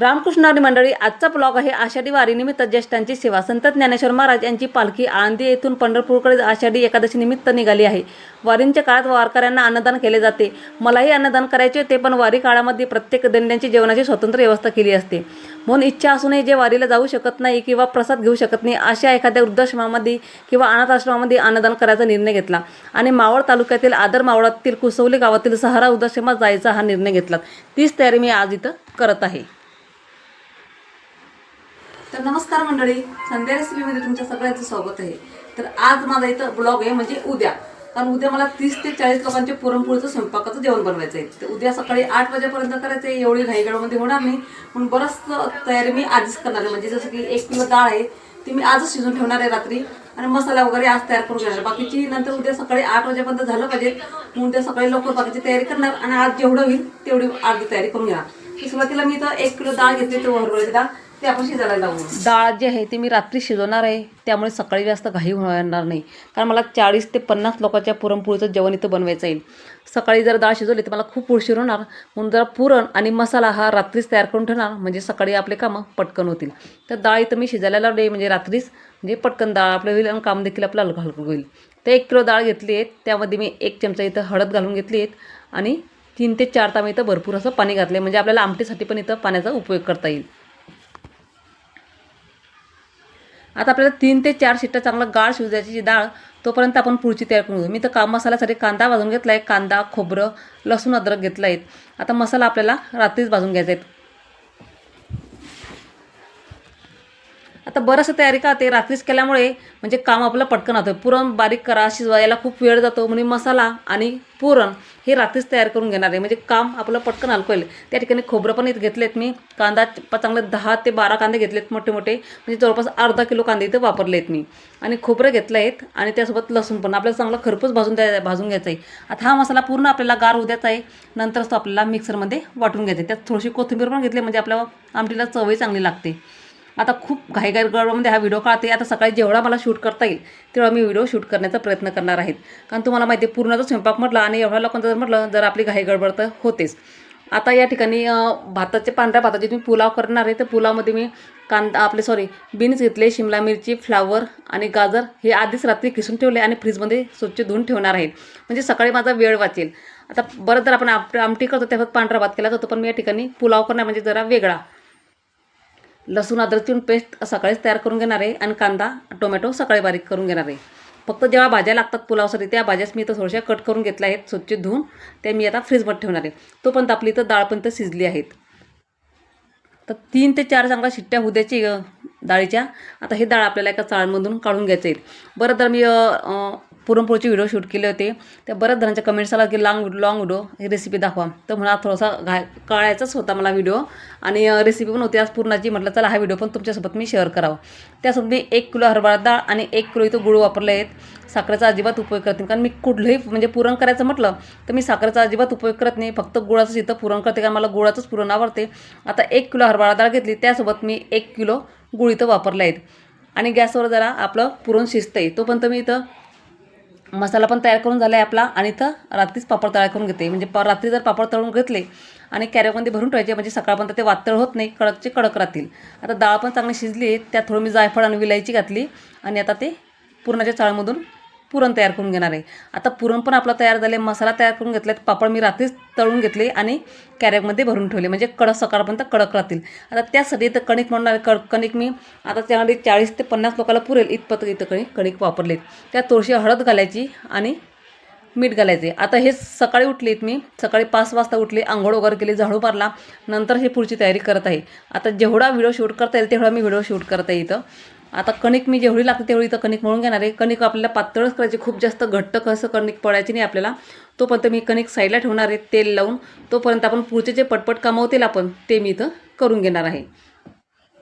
रामकृष्णारी मंडळी आजचा ब्लॉग आहे आषाढी वारीनिमित्त ज्येष्ठांची सेवा. संत ज्ञानेश्वर महाराज यांची पालखी आळंदी येथून पंढरपूरकडे आषाढी एकादशी निमित्त निघाली आहे. वारींच्या काळात वारकऱ्यांना अन्नदान केले जाते. मलाही अन्नदान करायचे होते पण वारी काळामध्ये प्रत्येक दंड्यांची जेवणाची स्वतंत्र व्यवस्था केली असते. म्हणून इच्छा असूनही जे वारीला जाऊ शकत नाही किंवा प्रसाद घेऊ शकत नाही अशा एखाद्या वृद्धाश्रमामध्ये किंवा अनाथाश्रमामध्ये अन्नदान करायचा निर्णय घेतला. आणि मावळ तालुक्यातील आदर मावळातील कुसवली गावातील सहारा वृद्धाश्रमात जायचा हा निर्णय घेतला. तीच तयारी मी आज इथं करत आहे. तर नमस्कार मंडळी संध्या रेसिपीमध्ये तुमच्या सगळ्यांचं स्वागत आहे. तर आज माझा इथं ब्लॉग आहे म्हणजे उद्या. कारण उद्या मला तीस ते चाळीस लोकांचे पुरणपोळीचं स्वयंपाकाचं जेवण बनवायचं आहे. तर उद्या सकाळी आठ वाजेपर्यंत करायचं आहे एवढी घाईगडमध्ये होणार नाही. म्हणून बरंच तयारी मी आधीच करणार आहे. म्हणजे जसं की एक किलो डाळ आहे ती मी आजच शिजून ठेवणार आहे रात्री. आणि मसाला वगैरे आज तयार करून घेणार बाकीची नंतर उद्या सकाळी आठ वाजेपर्यंत झालं पाहिजे. म्हणून उद्या सकाळी लवकर बाकीची तयारी करणार. आणि आज जेवढं होईल तेवढी अर्धी तयारी करून घेणार. सुरुवातीला मी इथं एक किलो डाळ घेतली तर हरभऱ्याची डाळ. ते आपण शिजायला लावू डाळ जी आहे ती मी रात्री शिजवणार आहे. त्यामुळे सकाळी जास्त घाई होणार नाही. कारण मला चाळीस ते पन्नास लोकांच्या पुरणपोळीचं जेवण इथं बनवायचं येईल सकाळी जर डाळ शिजवली तर मला खूप उशीर होणार. म्हणून जरा पुरण आणि मसाला हा रात्रीच तयार करून ठेवणार. म्हणजे सकाळी आपले कामं पटकन होतील. तर डाळ इथं मी शिजायला लावली म्हणजे रात्रीच म्हणजे पटकन डाळ आपलं होईल आणि काम देखील आपलं हलकं हलकं होईल. तर एक किलो डाळ घेतली आहे. त्यामध्ये मी एक चमचा इथं हळद घालून घेतली आहेत आणि तीन ते चार तांबे इथं भरपूर असं पाणी घातले म्हणजे आपल्याला आमटीसाठी पण इथं पाण्याचा उपयोग करता येईल. आता आपल्याला तीन ते चार शिट्ट्या चांगला गाळ शिजू जी डाळ तोपर्यंत आपण पुढची तयार करून घेऊ. मी तर काम मसाल्यासाठी कांदा भाजून घेतला आहे कांदा खोबरं लसूण अद्रक घेतला आहे आता मसाला आपल्याला रात्रीच भाजून घ्यायचा आहे. आता बरंचसं तयारी का ते रात्रीच केल्यामुळे म्हणजे काम आपलं पटकन होतं. पुरण बारीक करा शिजवायला खूप वेळ जातो म्हणून मसाला आणि पुरण हे रात्रीच तयार करून घेणार आहे. म्हणजे काम आपलं पटकन हलकं होईल त्या ठिकाणी खोबरं पण इथं घेतलेत मी. कांदा प- चांगले दहा ते बारा कांदे घेतलेत मोठे मोठे. म्हणजे जवळपास अर्धा किलो कांदे इथं वापरले आहेत मी. आणि खोबरं घेतलं आहेत आणि त्यासोबत लसूण पण. आपल्याला चांगलं खरपूस भाजून द्या भाजून घ्यायचा आहे आता हा मसाला पूर्ण आपल्याला गार उद्याचा आहे. नंतरच तो आपल्याला मिक्सरमध्ये वाटून घ्यायचा आहे त्यात थोडीशी कोथिंबीर पण घेतली म्हणजे आपल्या आमटीला चवही चांगली लागते. आता खूप घाईघाई गडबडमध्ये हा व्हिडिओ काढते आता सकाळी जेवढा मला शूट करता येईल तेवढा मी व्हिडिओ शूट करण्याचा प्रयत्न करणार आहेत कारण तुम्हाला माहिती आहे पूर्णचा स्वयंपाक म्हटलं आणि एवढ्या लोकांचं जर म्हटलं जर आपली घाई गडबड तर होतेच. आता या ठिकाणी भाताच्या भाताचे पांढऱ्या भाताचे तुम्ही पुलाव करणार आहे. तर पुलावमध्ये मी कांदा आपले सॉरी बीन्स घेतले शिमला मिरची फ्लावर आणि गाजर हे आधीच रात्री किसून ठेवले आणि फ्रीजमध्ये स्वच्छ धुवून ठेवणार आहे. म्हणजे सकाळी माझा वेळ वाचेल. आता बरं तर आपण आप आमटी करतो तेव्हा पांढरा भात केला जातो पण मी या ठिकाणी पुलाव करणार म्हणजे जरा वेगळा. लसूण अद्रकची पेस्ट सकाळीच तयार करून घेणार आहे आणि कांदा टोमॅटो सकाळी बारीक करून घेणार आहे. फक्त जेव्हा भाज्या लागतात पुलावसाठी त्या भाज्याच मी इथं थोड्याशा कट करून घेतल्या आहेत स्वच्छ धुवून. त्या मी आता फ्रीजमध्ये ठेवणार आहे. तोपर्यंत आपली इथं डाळ पण तर शिजली आहेत. तर तीन ते चार चांगल्या शिट्ट्या होऊ द्यायची डाळीच्या. आता हे डाळ आपल्याला एका चाळमधून काढून घ्यायचं आहेत बरं तर मी पुरणपोळीचे व्हिडिओ शूट केले होते. त्या बऱ्याच जणांच्या कमेंट्स आला की लॉंग लॉंग व्हिडिओ ही रेसिपी दाखवा. तर म्हणा थोडासा घाय कळायचाच होता मला व्हिडिओ आणि रेसिपी पण होती. आज पूर्णाची म्हटलं चला हा व्हिडिओ पण तुमच्यासोबत मी शेअर करावा. त्यासोबत मी एक किलो हरभरा डाळ आणि एक किलो इथं गुळ वापरले आहेत. साखरेचा अजिबात उपयोग करते कारण मी कुठलंही म्हणजे पुरण करायचं म्हटलं तर मी साखरेचा अजिबात उपयोग करत नाही. फक्त गुळाचंच इथं पुरण करते कारण मला गुळाचंच पुरण आवडते. आता एक किलो हरभरा डाळ घेतली त्यासोबत मी एक किलो गुळ इथं वापरले आहेत. आणि गॅसवर जरा आपलं पुरण शिजतं तोपर्यंत मी इथं मसाला पण तयार करून झाला आहे आपला आणि इथं रात्रीच पापड तयार करून घेते. म्हणजे प रात्री जर पापड तळून घेतले आणि कॅरेमध्ये भरून ठेवायचे म्हणजे सकाळपर्यंत ते वातळ होत नाही कडकचे कडक राहतील. आता डाळ पण चांगली शिजली आहे त्यात थोडं मी जायफळ आणि विलायची घातली आणि आता ते पुरणाच्या चाळमधून पुरण तयार करून घेणार आहे. आता पुरण पण आपला तयार झाले मसाला तयार करून घेतल्यात पापड मी रात्रीच तळून घेतले आणि कॅरेकमध्ये भरून ठेवले. म्हणजे कडक सकाळपर्यंत कडक राहतील. आता त्यासाठी इथं कणिक म्हणणार क कणिक मी आता त्यामध्ये चाळीस ते पन्नास लोकाला पुरेल इतपत इथं कणिक कणिक वापरलेत. त्या थोडीशी हळद घालायची आणि मीठ घालायचे आता हे सकाळी उठलेत मी सकाळी पाच वाजता उठली आंघोळ वगैरे केली झाडू मारला नंतर हे पुढची तयारी करत आहे. आता जेवढा व्हिडिओ शूट करता येईल तेवढा मी व्हिडिओ शूट करता येतं इथं. आता कणिक मी जेवढी लागते तेवढी तर कणिक म्हणून घेणार आहे. कणिक आपल्याला पातळच करायची खूप जास्त घट्ट कसं कणिक पडायची नाही आपल्याला. तोपर्यंत मी कणिक साईडला ठेवणार आहे तेल लावून. तोपर्यंत आपण पुढचे जे पटपट कामं होतील आपण ते मी इथं करून घेणार आहे.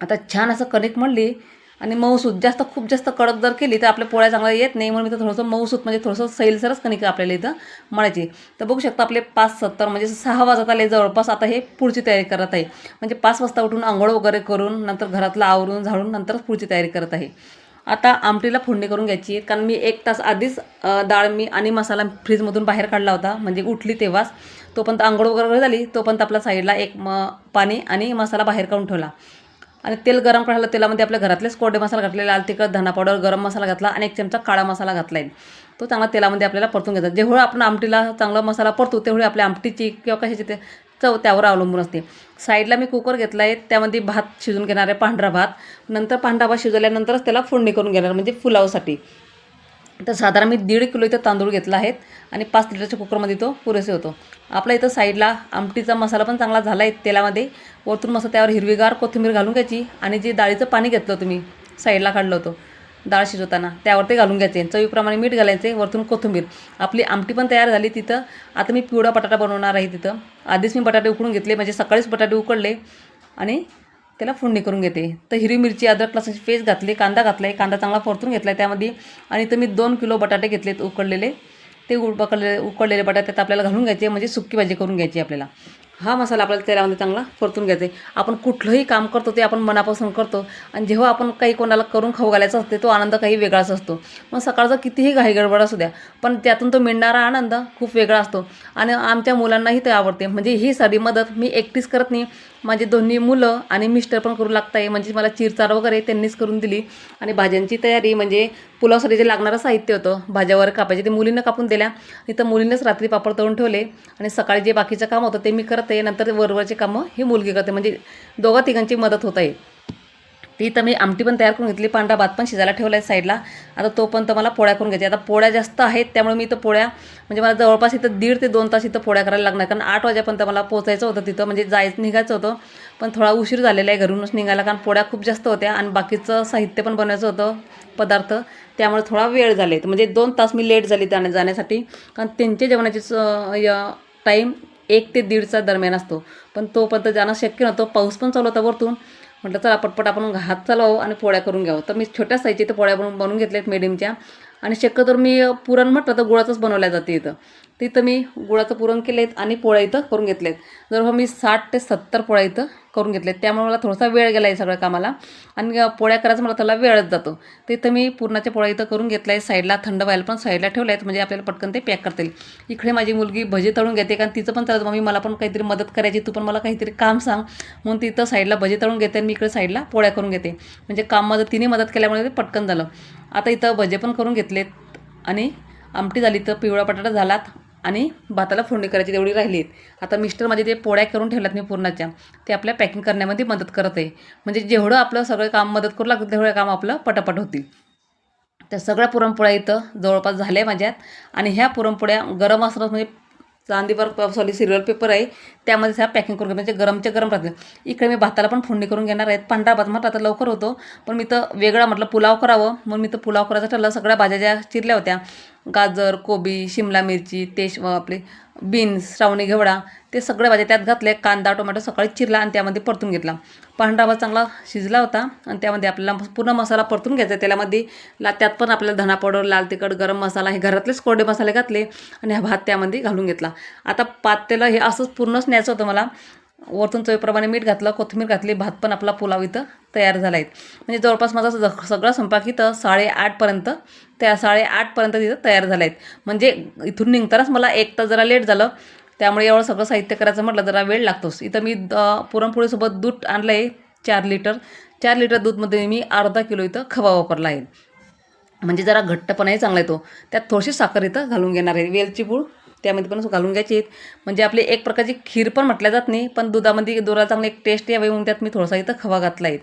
आता छान असं कणिक म्हणली आणि मऊसूत जास्त खूप जास्त कडक जर केली तर आपल्या पोळ्या चांगल्या येत नाही. म्हणून मी तर थोडंसं मऊसूत म्हणजे थोडंसं सैलसरच कणिक आपल्याला इथं मळायची. तर बघू शकता आपले पाच सत्तर म्हणजे सहा वाजत आले जवळपास. आता हे पुढची तयारी करत आहे. म्हणजे पाच वाजता उठून आंघोळ वगैरे करून नंतर घरातलं आवरून झाडून नंतरच पुढची तयारी करत आहे. आता आमटीला फोडणी करून घ्यायची आहे. कारण मी एक तास आधीच डाळ मी आणि मसाला फ्रीजमधून बाहेर काढला होता. म्हणजे उठली तेव्हाच. तोपर्यंत आंघोळ वगैरे झाली तोपर्यंत आपल्या साईडला एक म पाणी आणि मसाला बाहेर काढून ठेवला. आणि तेल गरम करायला तेलामध्ये आपल्या घरातलेच कोरडे मसाला घातले लाल तिखट धना पावडर गरम मसाला घातला आणि एक चमचा काळा मसाला घातला आहे तो चांगला तेलामध्ये आपल्याला परतून घ्यायचा जेवढं आपण आमटीला चांगला मसाला परतो तेवढी आपल्या आमटीची किंवा कशाची ते चव त्यावर अवलंबून असते. साईडला मी कुकर घेतला आहे त्यामध्ये भात शिजून घेणार आहे पांढरा भात. नंतर पांढरा भात शिजवल्यानंतरच त्याला फोडणी करून घेणार म्हणजे फुलावसाठी तर साधारण मी दीड किलो इथं तांदूळ घेतला आहेत आणि पाच लिटरच्या कुकरमध्ये तो पुरेसे होतो. आपला इथं साईडला आमटीचा मसाला पण चांगला झाला आहे तेलामध्ये. वरतून मस्त त्यावर हिरवीगार कोथिंबीर घालून घ्यायची आणि जे डाळीचं पाणी घेतलं होतं तुम्ही साईडला काढलं होतं. डाळ शिजवताना त्यावर ते घालून घ्यायचे. चवीप्रमाणे मीठ घालायचे वरतून कोथिंबीर. आपली आमटी पण तयार झाली तिथं. आता मी पिवळा बटाटा बनवणार आहे तिथं. आधीच मी बटाटे उकडून घेतले म्हणजे सकाळीच बटाटे उकडले आणि त्याला फोडणी करून घेते. तर हिरवी मिरची अद्रक लसूणची पेस्ट घातली कांदा घातला आहे कांदा चांगला परतून घेतला आहे त्यामध्ये. आणि तर मी दोन किलो बटाटे घेतलेत उकडलेले. ते उकडलेले उकडलेले बटाट्यात आपल्याला घालून घ्यायचे म्हणजे सुक्की भाजी करून घ्यायची आपल्याला. हा मसाला आपल्याला तेलामध्ये चांगला परतून घ्यायचा आहे. आपण कुठलंही काम करतो ते आपण मनापासून करतो. आणि जेव्हा आपण काही कोणाला करून खाऊ घालायचा असते तो आनंद काही वेगळाच असतो. मग सकाळचा कितीही घाई गडबड असू द्या पण त्यातून तो मिळणारा आनंद खूप वेगळा असतो. आणि आमच्या मुलांनाही ते आवडते. म्हणजे ही सारी मदत मी एकटीच करत नाही. माझे दोन्ही मुलं आणि मिस्टर पण करू लागत आहे म्हणजे मला चिरचार वगैरे त्यांनीच करून दिली. आणि भाज्यांची तयारी म्हणजे पुलावसाठी जे लागणारं साहित्य होतं भाज्या वगैरे कापायचे ते मुलींना कापून दिल्या. इथं मुलीनंच रात्री पापड तळून ठेवले आणि सकाळी जे बाकीचं काम होतं ते मी करते नंतर वरवरचे कामं ही मुलगी करते. म्हणजे दोघा तिघांची मदत होत आहे. ती तर मी आमटी पण तयार करून घेतली. पांढरा भात पण शिजायला ठेवला आहे साईडला. आता तो पण तर मला पोळ्या करून घ्यायची आता पोळ्या जास्त आहेत त्यामुळे मी इथं पोळ्या म्हणजे मला जवळपास इथं दीड ते दोन तास इथं पोळ्या करायला लागणार कारण आठ वाजेपर्यंत मला पोचायचं होतं तिथं. म्हणजे जायचं निघायचं होतं. पण थोडा उशीर झालेला आहे घरूनच निघायला. कारण पोळ्या खूप जास्त होत्या आणि बाकीचं साहित्य पण बनवायचं होतं. पदार्थ त्यामुळे थोडा वेळ झाले. म्हणजे दोन तास मी लेट झाली जाण्या जाण्यासाठी. कारण त्यांच्या जेवणाची टाईम एक ते दीडचा दरम्यान असतो. पण तोपर्यंत जाणं शक्य नव्हतं. पाऊस पण चालू होता वरतून. म्हटलं चला पटपट आपण हात चालवावं आणि पोळ्या करून घ्यावं. तर मी छोट्या साईजच्या इथं पोळ्या बनवून बनवून घेतल्यात मिडियमच्या आणि शक्यतो मी पुरण म्हटलं तर गुळाचंच बनवल्या जाते इथं. तिथं मी गुळाचं पुरण केले आहेत आणि पोळ्या इथं करून घेतलेत. जर मी साठ ते सत्तर पोळ्या इथं करून घेतलेत. त्यामुळे मला थोडासा वेळ गेला आहे सगळ्या कामाला. आणि पोळ्या करायचं मला त्याला वेळच जातो. तिथं इथं मी पुरणाच्या पोळ्या इथं करून घेतल्या आहे साईडला थंड व्हायला पण साईडला ठेवल्या आहेत म्हणजे आपल्याला पटकन ते पॅक करता येईल इकडे माझी मुलगी भजी तळून घेते. कारण तिचं पण चालतं. मम्मी मला पण काहीतरी मदत करायची. तू पण मला काहीतरी काम सांग. म्हणून तिथं साईडला भजी तळून घेते आणि मी इकडे साईडला पोळ्या करून घेते. म्हणजे काम माझं तिने मदत केल्यामुळे ते पटकन झालं. आता इथं भजे पण करून घेतलेत. आणि आमटी झाली तर पिवळा बटाटा झालात. आणि भाताला फोडणी करायची तेवढी राहिली आहेत आता मिस्टर माझे ते पोळ्या करून ठेवल्यात मी पूर्णाच्या. ते आपल्या पॅकिंग करण्यामध्ये मदत करत. आहे म्हणजे जेवढं आपलं सगळं काम मदत करू लागतं तेवढं काम आपलं पटापट होतील. त्या सगळ्या पुरणपोळ्या इथं जवळपास झाल्या माझ्यात. आणि ह्या पुरणपोळ्या गरम असणं म्हणजे चांदीवर सॉरी सिल्वर पेपर आहे. त्यामध्ये ह्या पॅकिंग करून म्हणजे गरमच्या गरम राहते इकडे मी भाताला पण फोडणी करून घेणार आहेत पांढरा भात म्हटलं आता लवकर होतो. पण मी तर वेगळा म्हटलं पुलाव करावं. म्हणून मी तर पुलाव करायचं ठरलं. सगळ्या भाज्या ज्या चिरल्या होत्या. गाजर कोबी शिमला मिरची तेश आपले बीन्स श्रावणी घेवडा ते सगळ्या भाज्या त्यात घातले कांदा टोमॅटो सकाळी चिरला आणि त्यामध्ये परतून घेतला. पांढरा भात चांगला शिजला होता आणि त्यामध्ये आपल्याला पूर्ण मसाला परतून घ्यायचा त्यालामध्ये ला त्यात पण आपल्याला धना पावडर लाल तिखट गरम मसाला हे घरातलेच कोरडे मसाले घातले आणि हा भात त्यामध्ये घालून घेतला. आता पातेलं हे असंच पूर्णच न्यायचं होतं मला. वरतून चवीप्रमाणे मीठ घातलं कोथिंबीर घातली भात पण आपला पुलाव इथं तयार झाला आहे म्हणजे जवळपास माझा ज- सगळा स्वयंपाक इथं साडेआठपर्यंत त्या साडेआठपर्यंत तिथं तयार झाला आहेत म्हणजे इथून निघतानाच मला एक तास जरा लेट झालं. त्यामुळे एवढं सगळं साहित्य करायचं म्हटलं जरा वेळ लागतोच. इथं मी द- पुरणपोळीसोबत दूध आणलं आहे चार लिटर. चार लिटर दूधमध्ये मी अर्धा किलो इथं खवा वापरला आहे म्हणजे जरा घट्टपणाही चांगला येतो त्यात थोडीशी साखर इथं घालून घेणार आहे. वेलची पूळ त्यामध्ये पण घालून घ्यायची आहेत. म्हणजे आपली एक प्रकारची खीर पण म्हटल्या जात नाही पण दुधामध्ये दोरा चांगली एक टेस्ट यावी म्हणून त्यात मी थोडासा इथं खवा घातला आहे.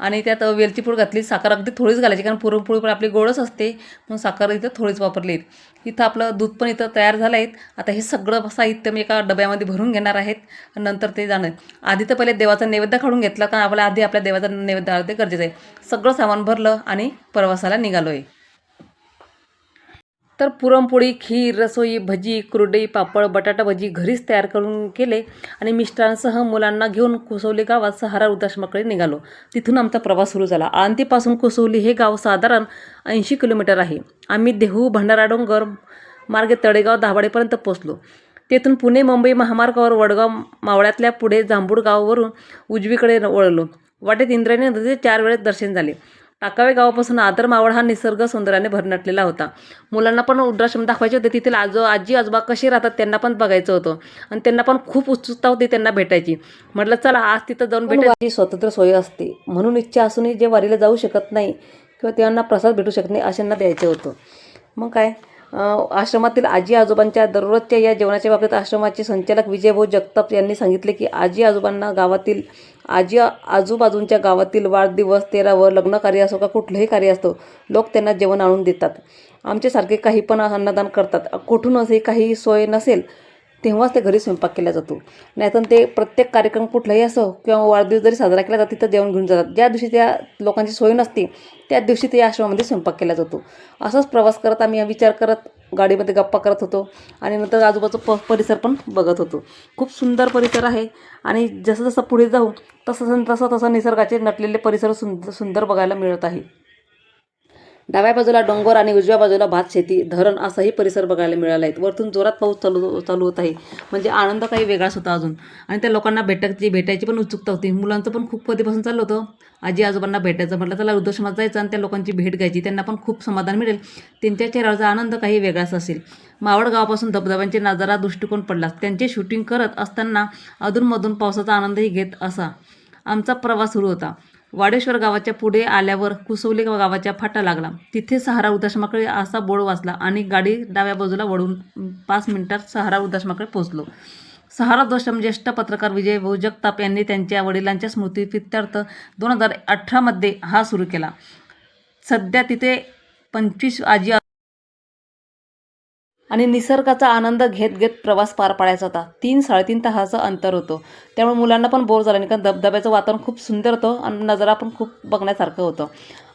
आणि त्यात वेलची पूड घातली. साखर अगदी थोडीच घालायची कारण पुरणपोळी पण आपली गोडच असते म्हणून साखर इथं थोडीच वापरली आहेत. इथं आपलं दूध पण इथं तयार झालं आहेत. आता हे सगळं साहित्य मी एका डब्यामध्ये भरून घेणार आहेत. नंतर ते जाणं. आधी तर पहिले देवाचा नैवेद्य काढून घेतला कारण आपल्या आधी आपल्या देवाचा नैवेद्य ते गरजेचं आहे. सगळं सामान भरलं आणि प्रवासाला निघालो आहे तर पुरणपोळी खीर रसोई भजी कुरडई पापड बटाटा भजी घरीच तयार करून केले आणि मिस्टरांसह मुलांना घेऊन कुसवली गावात सहारा वृद्धाश्रमाकडे निघालो. तिथून आमचा प्रवास सुरू झाला. आंतीपासून कुसवली हे गाव साधारण ऐंशी किलोमीटर आहे. आम्ही देहू भंडारा डोंगर मार्गे तळेगाव दाभाडेपर्यंत पोचलो तेथून पुणे मुंबई महामार्गावर वडगाव मावळ्यातल्या पुढे जांभूळ गावावरून उजवीकडे वळलो. वाटेत इंद्रायणी नदीचे चार वेळेस दर्शन झाले. टाकावे गावापासून आदर मावळ हा निसर्ग सौंदर्याने भरनटलेला होता. मुलांना पण वृद्धाश्रम दाखवायचे होते. तिथील आजो आजी आजोबा कसे राहतात त्यांना पण बघायचं होतं. आणि त्यांना पण खूप उत्सुकता होती त्यांना भेटायची. म्हटलं चला आज तिथं जाऊन भेटायची. स्वतंत्र सोय असते. म्हणून इच्छा असूनही जे वारीला जाऊ शकत नाही किंवा त्यांना प्रसाद भेटू शकत नाही अशांना द्यायचं होतं. मग काय? आश्रमातील आजी आजोबांच्या दररोजच्या या जेवणाच्या बाबतीत आश्रमाचे संचालक विजयभाऊ जगताप यांनी सांगितले की आजी आजोबांना गावातील आजी आजूबाजूंच्या गावातील वाढदिवस तेरावर लग्न कार्य असो का कुठलंही कार्य असतो लोक त्यांना जेवण आणून देतात. आमच्यासारखे काही पण अन्नदान करतात. कुठूनच हे काही सोय नसेल तेव्हाच ते घरी स्वयंपाक केला जातो. नाहीतर ते प्रत्येक कार्यक्रम कुठलाही असो किंवा वाढदिवस जरी साजरा केला जातो तिथं जेवण घेऊन जातात. ज्या दिवशी त्या लोकांची सोय नसते त्या दिवशी ते आश्रमामध्ये स्वयंपाक केला जातो. असाच प्रवास करत आम्ही विचार करत गाडीमध्ये गप्पा करत होतो आणि नंतर आजूबाजू प परिसर पण बघत होतो. खूप सुंदर परिसर आहे आणि जसं जसं पुढे जाऊ तसं तसं तसं निसर्गाचे नटलेले परिसर सुंदर सुंदर बघायला मिळत आहे. डाव्या बाजूला डोंगर आणि उजव्या बाजूला भात शेती धरण असाही परिसर बघायला मिळाला आहे. वरतून जोरात पाऊस चालू चालू होत आहे. म्हणजे आनंद काही वेगळाच होता अजून. आणि त्या लोकांना भेटायची भेटायची पण उत्सुकता होती. मुलांचं पण खूप कधीपासून चाललं होतं. आजी आजोबांना भेटायचं म्हटलं त्याला वृद्धाश्रमात जायचं आणि त्या लोकांची भेट घ्यायची. त्यांना पण खूप समाधान मिळेल. त्यांच्या चेहऱ्याचा आनंद काही वेगळाच असेल. मावळगावापासून धबधब्यांचे नजारा दृष्टिकोन पडला. त्यांचे शूटिंग करत असताना अधूनमधून पावसाचा आनंदही घेत असा आमचा प्रवास सुरू होता. वाडेश्वर गावाच्या पुढे आल्यावर कुसवली गावाच्या फाटा लागला. तिथे सहारा वृद्धाश्रमाकडे असा बोर्ड वाचला आणि गाडी डाव्या बाजूला वळून पाच मिनिटात सहारा वृद्धाश्रमाकडे पोहोचलो. सहारा दोषम ज्येष्ठ पत्रकार विजय भाऊ जगताप यांनी त्यांच्या वडिलांच्या स्मृती प्रित्यर्थ दोन हजार अठरामध्ये हा सुरू केला. सध्या तिथे पंचवीस आजी आणि निसर्गाचा आनंद घेत घेत प्रवास पार पाडायचा होता. तीन साडेतीन तासाचं अंतर होतं. त्यामुळे मुलांना पण बोर झालं नाही कारण धबधब्याचं वातावरण खूप सुंदर होतं आणि नजारा पण खूप बघण्यासारखं होतं.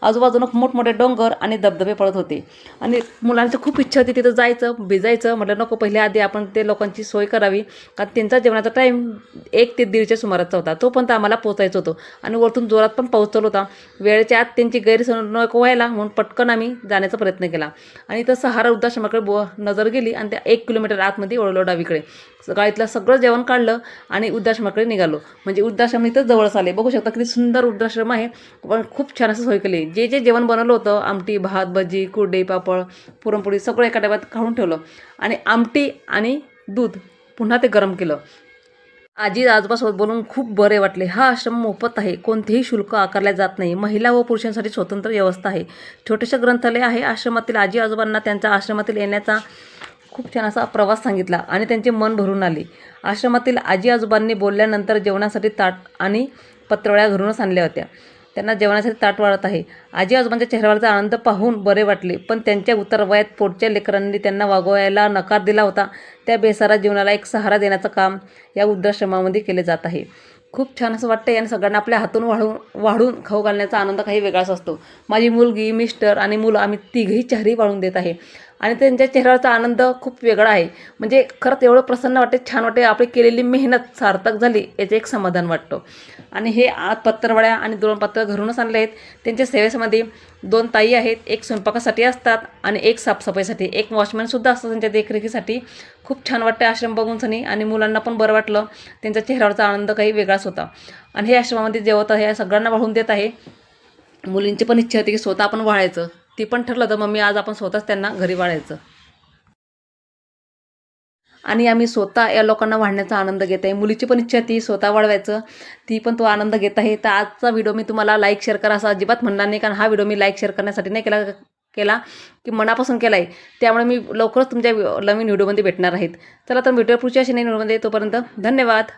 आजूबाजूनं मोठमोठे डोंगर आणि धबधबे पडत होते. आणि मुलांची खूप इच्छा होती तिथं जायचं भिजायचं. म्हटलं नको पहिले आधी आपण ते लोकांची सोय करावी. कारण त्यांचा जेवणाचा टाईम एक ते दीडच्या सुमाराचा होता. तोपर्यंत आम्हाला पोचायचं होतं. आणि वरतून जोरात पण पाऊस चालू होता. वेळेच्या आत त्यांची गैरसमज नको व्हायला म्हणून पटकन आम्ही जाण्याचा प्रयत्न केला. आणि इथं सहारा वृद्धाश्रमाकडे बो नजर गेली आणि त्या एक किलोमीटर आतमध्ये वळलो डावीकडे. सकाळीतलं सगळं जेवण काढलं आणि वृद्धाश्रमाकडे निघालो. म्हणजे वृद्धाश्रम इथं जवळच आले बघू शकता किती सुंदर वृद्धाश्रम आहे. पण खूप छान असं सोय केली. जे जे जेवण बनवलं होतं आमटी भात भजी कुरडे पापड पुरणपोळी सगळं एका डब्यात काढून ठेवलं. आणि आमटी आणि दूध पुन्हा ते गरम केलं. आजी आजोबासोबत बोलून खूप बरे वाटले. हा आश्रम मोफत आहे. कोणतेही शुल्क आकारले जात नाही. महिला व पुरुषांसाठी स्वतंत्र व्यवस्था आहे. छोटेसे ग्रंथालय आहे. आश्रमातील आजी आजोबांना त्यांच्या आश्रमातील येण्याचा खूप छान असा प्रवास सांगितला आणि त्यांचे मन भरून आले. आश्रमातील आजी आजोबांनी बोलल्यानंतर जेवणासाठी ताट आणि पत्रवळ्या घरूनच आणल्या होत्या. त्यांना जेवणासाठी ताट वाढत आहे. आजी आजोबांच्या चेहऱ्यावरचा आनंद पाहून बरे वाटले पण त्यांच्या उत्तर वयात पोटच्या लेकरांनी त्यांना वागवायला नकार दिला होता. त्या बेसारा जीवनाला एक सहारा देण्याचं काम या वृद्धाश्रमामध्ये केले जात आहे. खूप छान असं वाटतं आणि सगळ्यांना आपल्या हातून वाढून वाढून खाऊ घालण्याचा आनंद काही वेगळाच असतो. माझी मुलगी मिस्टर आणि मुलं आम्ही तिघही चेहरी वाढून देत आहे. आणि त्यांच्या चेहऱ्यावरचा आनंद खूप वेगळा आहे. म्हणजे खरंच एवढं प्रसन्न वाटते छान वाटते. आपली केलेली मेहनत सार्थक झाली याचं एक समाधान वाटतं. आणि हे आत पत्रवड्या आणि दोन पत्र घरूनच आणले आहेत. त्यांच्या सेवेसमध्ये दोन ताई आहेत एक स्वयंपाकासाठी असतात आणि एक साफसफाईसाठी. एक वॉचमॅनसुद्धा असतं त्यांच्या देखरेखीसाठी. खूप छान वाटते आश्रम बघून सनी. आणि मुलांना पण बरं वाटलं. त्यांच्या चेहऱ्यावरचा आनंद काही वेगळाच होता. आणि हे आश्रमामध्ये जेवत आहे सगळ्यांना वाढून देत आहे. मुलींची पण इच्छा होती की स्वतः आपण वाळायचं ती पण ठरलं तर मम्मी आज आपण स्वतःच त्यांना घरी वाढायचं. आणि आम्ही स्वतः या लोकांना वाढण्याचा आनंद घेत आहे. मुलीची पण इच्छा ती स्वतः वाढवायचं. ती पण तो आनंद घेत आहे. तर आजचा व्हिडिओ मी तुम्हाला लाईक शेअर करा असा अजिबात म्हणणार नाही. कारण हा व्हिडिओ मी लाईक शेअर करण्यासाठी नाही केला केला की मनापासून केला आहे त्यामुळे मी लवकरच तुमच्या नवीन व्हिडिओमध्ये भेटणार आहेत. चला तर व्हिडिओ पुढच्या अशी नवीन व्हिडिओमध्ये तोपर्यंत धन्यवाद.